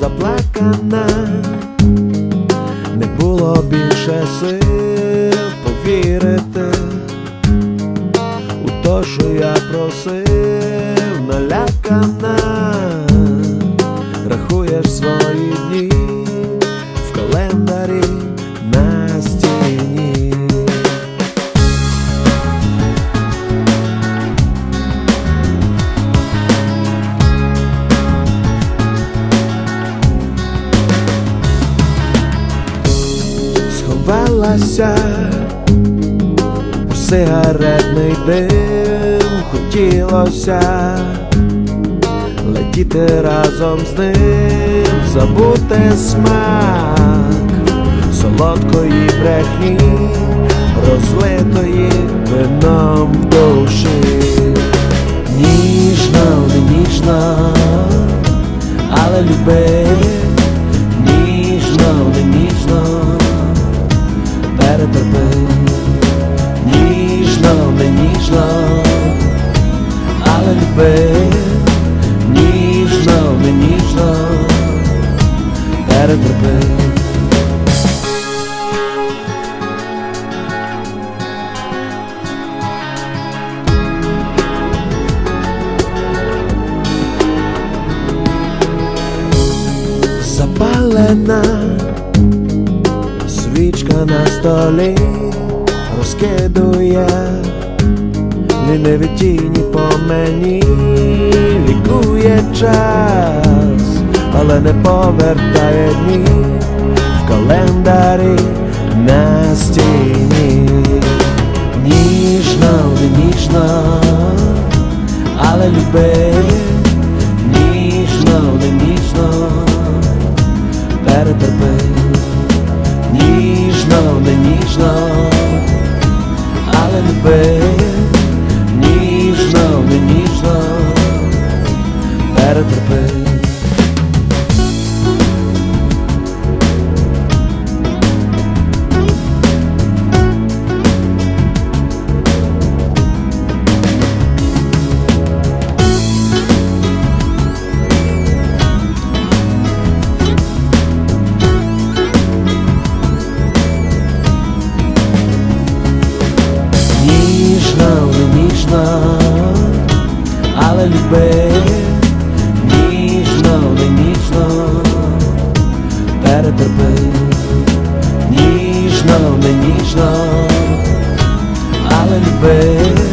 заплакана, не було більше сил повірити. Сховалася у сигаретний дим, хотілося. Летіти разом з ним, забути смак солодкої брехні, розлитої вином душі. Ніжно, не ніжно, але люби, перетерпи, ніжно, не ніжно, але люби, ніжно, не ніжно, перетерпи. запалена свічка на столі розкидує. Ліниві тіні по мені, лікує час, але не повертає дні в календарі на стіні. Ніжно, ніжно, але люби, ніжно, ніжно перетерпи ніжно, не ніжно, але не ніжно, але люби ніжно, винічно перетерпи, ніжно, винічно, але люби.